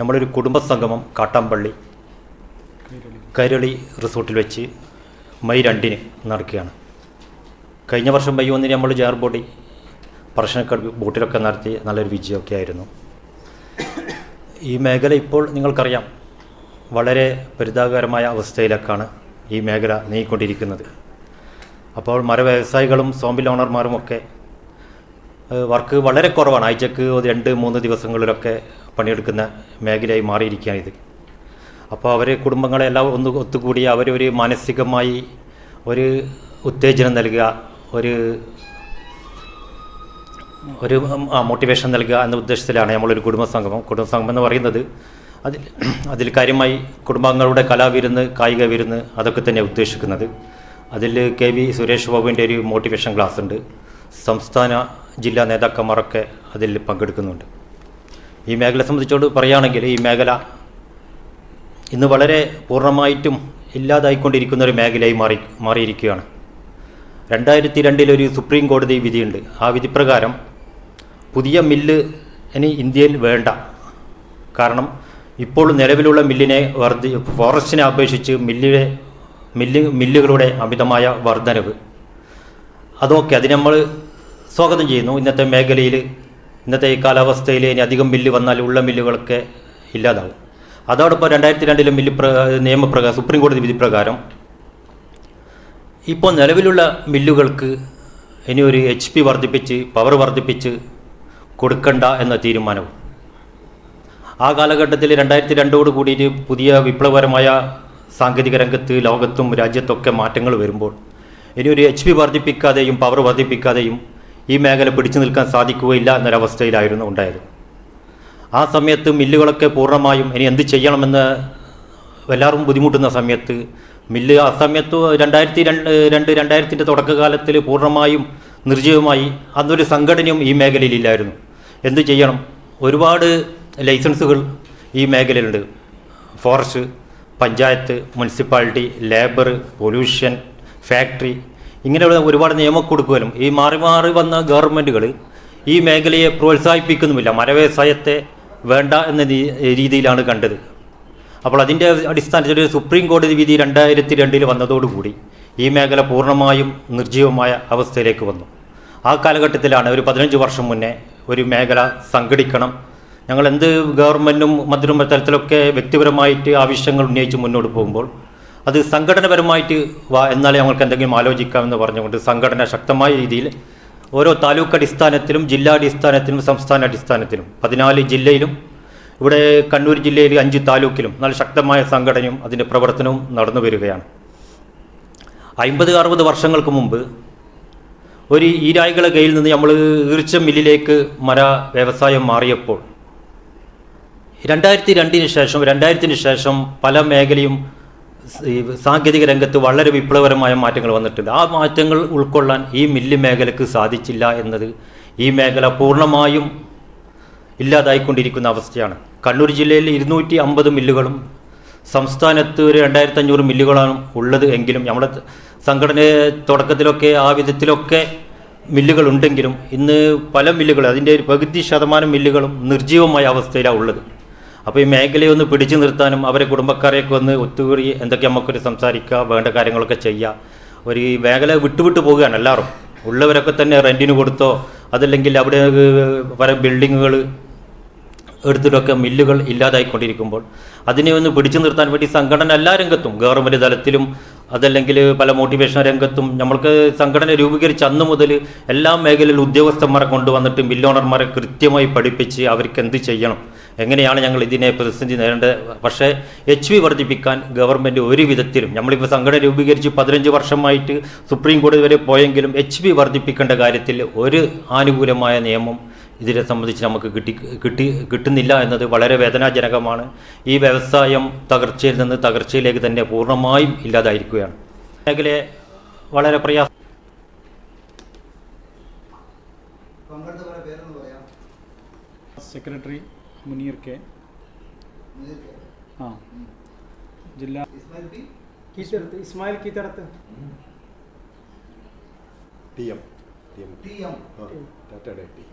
നമ്മളൊരു കുടുംബസംഗമം കാട്ടാമ്പള്ളി കൈരളി റിസോർട്ടിൽ വെച്ച് മെയ് രണ്ടിന് നടക്കുകയാണ്. കഴിഞ്ഞ വർഷം മെയ് ഒന്നിന് നമ്മൾ ജാർബോഡി പറശ്ശിനിക്കടവ് ബോട്ടിലൊക്കെ നടത്തി നല്ലൊരു വിജയമൊക്കെ ആയിരുന്നു. ഈ മേഖല ഇപ്പോൾ നിങ്ങൾക്കറിയാം വളരെ പരിതാപകരമായ അവസ്ഥയിലേക്കാണ് ഈ മേഖല നീങ്ങിക്കൊണ്ടിരിക്കുന്നത്. അപ്പോൾ മര വ്യവസായികളും സോമ്പിൽ ഓണർമാരും ഒക്കെ ഏഹ്, വർക്ക് വളരെ കുറവാണ്. ആഴ്ചക്ക് രണ്ട് മൂന്ന് ദിവസങ്ങളിലൊക്കെ പണിയെടുക്കുന്ന മേഖലയായി മാറിയിരിക്കുകയാണ് ഇത്. അപ്പോൾ അവർ കുടുംബങ്ങളെല്ലാം ഒന്ന് ഒത്തുകൂടി ഒരു മാനസികമായി ഒരു ഉത്തേജനം നൽകുക ഒരു ഒരു മോട്ടിവേഷൻ നൽകുക എന്ന ഉദ്ദേശത്തിലാണ് നമ്മളൊരു കുടുംബസംഗമം. കുടുംബസംഗമം എന്ന് പറയുന്നത് അതിൽ അതിൽ കാര്യമായി കുടുംബാംഗങ്ങളുടെ കലാവിരുന്ന് കായിക വിരുന്ന് അതൊക്കെ തന്നെ ഉദ്ദേശിക്കുന്നത്. അതിൽ കെ വി സുരേഷ് ബാബുവിന്റെ ഒരു മോട്ടിവേഷൻ ക്ലാസ് ഉണ്ട് സംസ്ഥാന ജില്ലാ നേതാക്കന്മാരൊക്കെ അതിൽ പങ്കെടുക്കുന്നുണ്ട്. ഈ മേഖല സംബന്ധിച്ചോട് പറയുകയാണെങ്കിൽ ഈ മേഖല ഇന്ന് വളരെ പൂർണമായിട്ടും ഇല്ലാതായിക്കൊണ്ടിരിക്കുന്ന ഒരു മേഖലയായി മാറി മാറിയിരിക്കുകയാണ്. രണ്ടായിരത്തി രണ്ടിലൊരു സുപ്രീം കോടതി വിധിയുണ്ട്. ആ വിധിപ്രകാരം പുതിയ മില്ല് ഇനി ഇന്ത്യയിൽ വേണ്ട. കാരണം ഇപ്പോൾ നിലവിലുള്ള മില്ലിനെ വർദ്ധി ഫോറസ്റ്റിനെ അപേക്ഷിച്ച് മില്ലിലെ മില്ല് മില്ലുകളുടെ അമിതമായ വർധനവ്. അതൊക്കെ അത് നമ്മൾ സ്വാഗതം ചെയ്യുന്നു. ഇന്നത്തെ മേഖലയിൽ ഇന്നത്തെ ഈ കാലാവസ്ഥയിൽ ഇനി അധികം ബില്ല് വന്നാൽ ഉള്ള ബില്ലുകളൊക്കെ ഇല്ലാതാവും. അതോടൊപ്പം രണ്ടായിരത്തി രണ്ടിലെ ബില്ല് പ്ര നിയമപ്രകാരം സുപ്രീം കോടതി വിധി പ്രകാരം ഇപ്പോൾ നിലവിലുള്ള ബില്ലുകൾക്ക് ഇനി ഒരു എച്ച് പി വർദ്ധിപ്പിച്ച് പവർ വർദ്ധിപ്പിച്ച് കൊടുക്കണ്ട എന്ന തീരുമാനവും. ആ കാലഘട്ടത്തിൽ രണ്ടായിരത്തി രണ്ടോട് കൂടിയിട്ട് പുതിയ വിപ്ലവകരമായ സാങ്കേതിക രംഗത്ത് ലോകത്തും രാജ്യത്തൊക്കെ മാറ്റങ്ങൾ വരുമ്പോൾ ഇനി ഒരു എച്ച് പി വർദ്ധിപ്പിക്കാതെയും പവർ വർദ്ധിപ്പിക്കാതെയും ഈ മേഖല പിടിച്ചു നിൽക്കാൻ സാധിക്കുകയില്ല എന്നൊരവസ്ഥയിലായിരുന്നു ഉണ്ടായത്. ആ സമയത്ത് മില്ലുകളൊക്കെ പൂർണമായും ഇനി എന്ത് ചെയ്യണമെന്ന് എല്ലാവരും ബുദ്ധിമുട്ടുന്ന സമയത്ത് മില്ല് ആ സമയത്ത് രണ്ടായിരത്തി രണ്ട് രണ്ട് രണ്ടായിരത്തിന്റെ തുടക്കകാലത്തിൽ പൂർണമായും നിർജീവമായി അന്നൊരു സംഘടനയും ഈ മേഖലയിലില്ലായിരുന്നു. എന്ത് ചെയ്യണം? ഒരുപാട് ലൈസൻസുകൾ ഈ മേഖലയിലുണ്ട്. Forest panchayat municipality labour pollution factory ഇങ്ങനെയുള്ള ഒരുപാട് നിയമം കൊടുക്കുമല്ലോ ഈ മാറി മാറി വന്ന ഗവൺമെന്റുകൾ ഈ മേഖലയെ പ്രോത്സാഹിപ്പിക്കുന്നുമില്ല. മരവ്യവസായത്തെ വേണ്ട എന്ന രീതിയിലാണ് കണ്ടത്. അപ്പോൾ അതിന്റെ അടിസ്ഥാനത്തിൽ സുപ്രീം കോടതി വിധി രണ്ടായിരത്തി രണ്ടിൽ വന്നതോടുകൂടി ഈ മേഖല പൂർണമായും നിർജീവമായ അവസ്ഥയിലേക്ക് വന്നു. ആ കാലഘട്ടത്തിലാണ് ഒരു പതിനഞ്ച് വർഷം മുന്നേ ഒരു മേഖല സംഘടിക്കണം. ഞങ്ങൾ എന്ത് ഗവൺമെന്റും മന്ത്രിമ തലത്തിലൊക്കെ വ്യക്തിപരമായിട്ട് ആവശ്യങ്ങൾ ഉന്നയിച്ച് മുന്നോട്ട് പോകുമ്പോൾ അത് സംഘടനപരമായിട്ട് വാ എന്നാലേ ഞങ്ങൾക്ക് എന്തെങ്കിലും ആലോചിക്കാമെന്ന് പറഞ്ഞുകൊണ്ട് സംഘടന ശക്തമായ രീതിയിൽ ഓരോ താലൂക്ക് അടിസ്ഥാനത്തിലും ജില്ലാടിസ്ഥാനത്തിലും സംസ്ഥാന അടിസ്ഥാനത്തിലും പതിനാല് ജില്ലയിലും ഇവിടെ കണ്ണൂർ ജില്ലയിൽ അഞ്ച് താലൂക്കിലും നല്ല ശക്തമായ സംഘടനയും അതിന്റെ പ്രവർത്തനവും നടന്നു വരികയാണ്. അമ്പത് അറുപത് വർഷങ്ങൾക്ക് മുമ്പ് ഒരു ഈരായികളെ കയ്യിൽ നിന്ന് നമ്മൾ ഈർച്ച മില്ലിലേക്ക് മര വ്യവസായം മാറിയപ്പോൾ രണ്ടായിരത്തി രണ്ടിന് ശേഷം രണ്ടായിരത്തിന് ശേഷം പല മേഖലയും ഈ സാങ്കേതിക രംഗത്ത് വളരെ വിപ്ലവകരമായ മാറ്റങ്ങൾ വന്നിട്ടുണ്ട്. ആ മാറ്റങ്ങൾ ഉൾക്കൊള്ളാൻ ഈ മില്ല് മേഖലക്ക് സാധിച്ചില്ല എന്നത് ഈ മേഖല പൂർണമായും ഇല്ലാതായിക്കൊണ്ടിരിക്കുന്ന അവസ്ഥയാണ്. കണ്ണൂർ ജില്ലയിൽ ഇരുന്നൂറ്റി അമ്പത് മില്ലുകളും സംസ്ഥാനത്ത് ഒരു രണ്ടായിരത്തി അഞ്ഞൂറ് മില്ലുകളാണ് ഉള്ളത് എങ്കിലും നമ്മുടെ സംഘടന തുടക്കത്തിലൊക്കെ ആ വിധത്തിലൊക്കെ മില്ലുകളുണ്ടെങ്കിലും ഇന്ന് പല മില്ലുകൾ അതിന്റെ ഒരു പകുതി ശതമാനം മില്ലുകളും നിർജീവമായ അവസ്ഥയിലാണ് ഉള്ളത്. അപ്പോൾ ഈ മേഖലയെ ഒന്ന് പിടിച്ചു നിർത്താനും അവരെ കുടുംബക്കാരെയൊക്കെ ഒന്ന് ഒത്തുകൂടി എന്തൊക്കെ നമുക്കൊരു സംസാരിക്കുക വേണ്ട കാര്യങ്ങളൊക്കെ ചെയ്യുക ഒരു ഈ മേഖല വിട്ടുവിട്ട് പോവുകയാണ് എല്ലാവരും. ഉള്ളവരൊക്കെ തന്നെ റെന്റിന് കൊടുത്തോ അതല്ലെങ്കിൽ അവിടെ പല ബിൽഡിങ്ങുകൾ എടുത്തിട്ടൊക്കെ മില്ലുകൾ ഇല്ലാതായിക്കൊണ്ടിരിക്കുമ്പോൾ അതിനെ ഒന്ന് പിടിച്ചു നിർത്താൻ വേണ്ടി സംഘടന എല്ലാ രംഗത്തും ഗവൺമെന്റ് തലത്തിലും അതല്ലെങ്കിൽ പല മോട്ടിവേഷൻ രംഗത്തും നമ്മൾക്ക് സംഘടന രൂപീകരിച്ച അന്ന് മുതൽ എല്ലാ മേഖലയിലും ഉദ്യോഗസ്ഥന്മാരെ കൊണ്ടുവന്നിട്ട് മില്ലോണർമാരെ കൃത്യമായി പഠിപ്പിച്ച് അവർക്ക് എന്ത് ചെയ്യണം? എങ്ങനെയാണ് ഞങ്ങൾ ഇതിനെ പ്രതിസന്ധി നേരിടേണ്ടത്? പക്ഷേ എച്ച് വി വർദ്ധിപ്പിക്കാൻ ഗവൺമെന്റ് ഒരു വിധത്തിലും നമ്മളിപ്പോൾ സംഘടന രൂപീകരിച്ച് പതിനഞ്ച് വർഷമായിട്ട് സുപ്രീം കോടതി വരെ പോയെങ്കിലും എച്ച് വി വർദ്ധിപ്പിക്കേണ്ട കാര്യത്തിൽ ഒരു ആനുകൂലമായ നിയമം ഇതിനെ സംബന്ധിച്ച് നമുക്ക് കിട്ടി കിട്ടി കിട്ടുന്നില്ല എന്നത് വളരെ വേദനാജനകമാണ്. ഈ വ്യവസായം തകർച്ചയിൽ നിന്ന് തകർച്ചയിലേക്ക് തന്നെ പൂർണമായും ഇല്ലാതായിരിക്കുകയാണ്. മേഖലയെ വളരെ പ്രയാസം സെക്രട്ടറി മുനീർ കെ. ആ. ജില്ലാ Ismail Keethadath T M. T M. T M. ടാറ്റയുടെ ടി